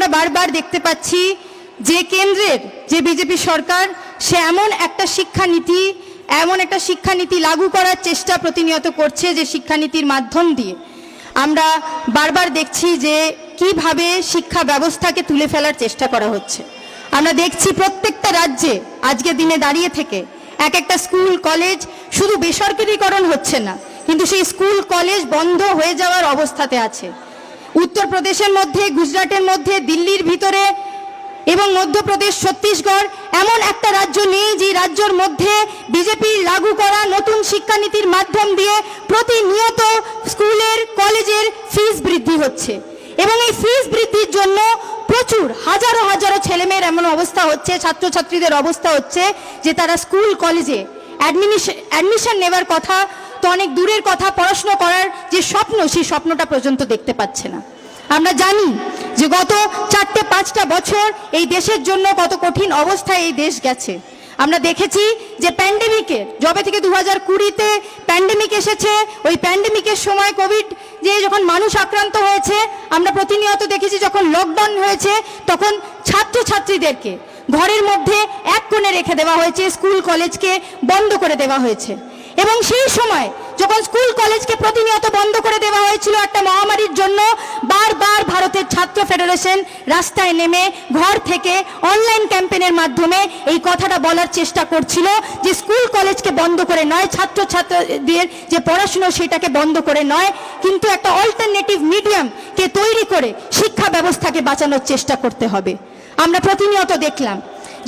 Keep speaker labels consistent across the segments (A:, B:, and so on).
A: আমরা বারবার দেখতে পাচ্ছি যে কেন্দ্রের, যে বিজেপি সরকার, সে এমন একটা শিক্ষানীতি, এমন একটা শিক্ষানীতি লাগু করার চেষ্টা প্রতিনিয়ত করছে যে শিক্ষানীতির মাধ্যম দিয়ে। আমরা বারবার দেখছি যে কীভাবে শিক্ষা ব্যবস্থাকে তুলে ফেলার চেষ্টা করা হচ্ছে। আমরা দেখছি প্রত্যেকটা রাজ্যে আজকের দিনে দাঁড়িয়ে থেকে এক একটা স্কুল, কলেজ শুধু বেসরকারীকরণ হচ্ছে না, কিন্তু সেই স্কুল, কলেজ বন্ধ হয়ে যাওয়ার অবস্থাতে আছে। উত্তরপ্রদেশের মধ্যে, গুজরাটের মধ্যে, দিল্লির ভিতরে এবং মধ্যপ্রদেশ, ছত্তিশগড় এমন একটা রাজ্য নেই যে রাজ্যর মধ্যে বিজেপি লাগু করা নতুন শিক্ষানীতির মাধ্যম দিয়ে প্রতিনিয়ত স্কুলের, কলেজের ফিস বৃদ্ধি হচ্ছে। এবং এই ফিস বৃদ্ধির জন্য প্রচুর, হাজারো হাজারো ছেলেমেয়ের এমন অবস্থা হচ্ছে, ছাত্রছাত্রীদের অবস্থা হচ্ছে যে তারা স্কুল, কলেজে অ্যাডমিশন নেবার কথা তো অনেক দূরের কথা পড়াশোনা করার যে স্বপ্ন, সেই স্বপ্নটা পর্যন্ত দেখতে পাচ্ছে না। আমরা জানি যে গত চারটে, পাঁচটা বছর এই দেশের জন্য কত কঠিন অবস্থায় এই দেশ গেছে। আমরা দেখেছি যে প্যান্ডেমিকের যবে থেকে দু হাজার কুড়িতে প্যান্ডেমিক এসেছে, ওই প্যান্ডেমিকের সময় কোভিড যে যখন মানুষ আক্রান্ত হয়েছে, আমরা প্রতিনিয়ত দেখেছি যখন লকডাউন হয়েছে, তখন ছাত্রছাত্রীদেরকে ঘরের মধ্যে এক কোণে রেখে দেওয়া হয়েছে, স্কুল কলেজকে বন্ধ করে দেওয়া হয়েছে। এবং সেই সময় যখন স্কুল কলেজকে প্রতিনিয়ত বন্ধ করে দেওয়া হয়েছিল একটা মহামারীর জন্য, বারবার ভারতের ছাত্র ফেডারেশন রাস্তায় নেমে ঘর থেকে অনলাইন ক্যাম্পেনের মাধ্যমে এই কথাটা বলার চেষ্টা করছিল যে স্কুল কলেজকে বন্ধ করে নয় ছাত্র ছাত্রীদের যে পড়াশুনো সেটাকে বন্ধ করে নয়, কিন্তু একটা অল্টারনেটিভ মিডিয়ামকে তৈরি করে শিক্ষা ব্যবস্থাকে বাঁচানোর চেষ্টা করতে হবে। আমরা প্রতিনিয়ত দেখলাম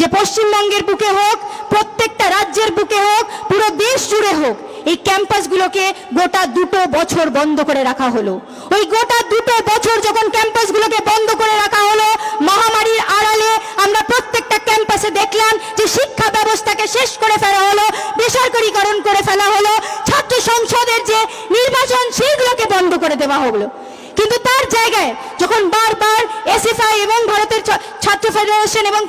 A: যে পশ্চিমবঙ্গের বুকে হোক, প্রত্যেকটা রাজ্যের বুকে হোক, পুরো দেশ জুড়ে হোক, এই ক্যাম্পাসগুলোকে গোটা দুটো বছর বন্ধ করে রাখা হলো। ওই গোটা দুটো বছর যখন ক্যাম্পাসগুলোকে বন্ধ করে রাখা হলো, মহামারীর আড়ালে আমরা প্রত্যেকটা ক্যাম্পাসে দেখলাম যে শিক্ষা ব্যবস্থাকে শেষ করে ফেলা হলো, বেসরকারীকরণ করে ফেলা হলো, ছাত্র সংসদের যে নির্বাচন সেইগুলোকে বন্ধ করে দেওয়া হলো। কিন্তু তার জায়গায় যখন বারবার এসএফআই এবং ভারতের ছাত্র ফেডারেশন এবং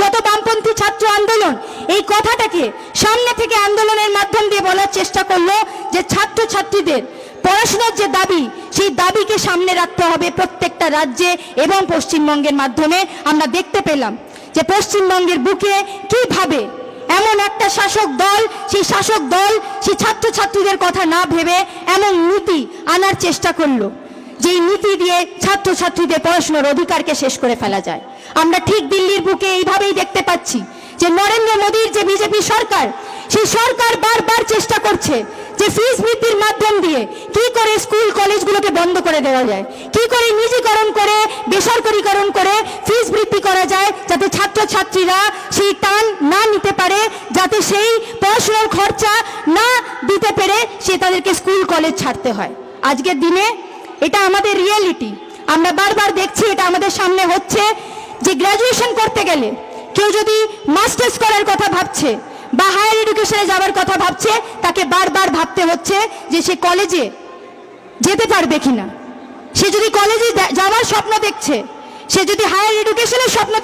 A: যত বামপন্থী ছাত্র আন্দোলন, এই কথাটাকে সামনে থেকে আন্দোলনের মাধ্যম দিয়ে বলার চেষ্টা করল যে ছাত্র ছাত্রীদের পড়াশোনার যে দাবি, সেই দাবিকে সামনে রাখতে হবে প্রত্যেকটা রাজ্যে এবং পশ্চিমবঙ্গের মাধ্যমে। আমরা দেখতে পেলাম যে পশ্চিমবঙ্গের বুকে কীভাবে এমন একটা শাসক দল, সেই শাসক দল, সেই ছাত্রছাত্রীদের কথা না ভেবে এমন নীতি আনার চেষ্টা করল। যেই নীতি দিয়ে ছাত্রছাত্রীদের পড়াশোনার অধিকারকে শেষ করে ফেলা যায়। আমরা ঠিক দিল্লির বুকে এইভাবেই দেখতে পাচ্ছি যে নরেন্দ্র মোদীর যে বিজেপি সরকার, সেই সরকার বারবার চেষ্টা করছে যে ফিস বৃদ্ধির মাধ্যম দিয়ে কি করে স্কুল, কলেজগুলোকে বন্ধ করে দেওয়া যায়, কি করে নিজীকরণ করে, বেসরকারীকরণ করে ফিস বৃদ্ধি করা যায় যাতে ছাত্রছাত্রীরা সেই টান না নিতে পারে, যাতে সেই পড়াশোনার খরচা না দিতে পেরে সে তাদেরকে স্কুল, কলেজ ছাড়তে হয়। আজকের দিনে এটা আমাদের রিয়েলিটি আমরা বারবার দেখছি এটা আমাদের সামনে হচ্ছে যে গ্র্যাজুয়েশন করতে গেলে কেউ যদি মাস্টার্স করার কথা ভাবছে বা হায়ার এডুকেশনে যাওয়ার কথা ভাবছে, তাকে বারবার ভাবতে হচ্ছে যে সে কলেজে যেতে পারবে কিনা। সে যদি কলেজে যাওয়ার স্বপ্ন দেখছে, সে যদি হায়ার এডুকেশনের স্বপ্ন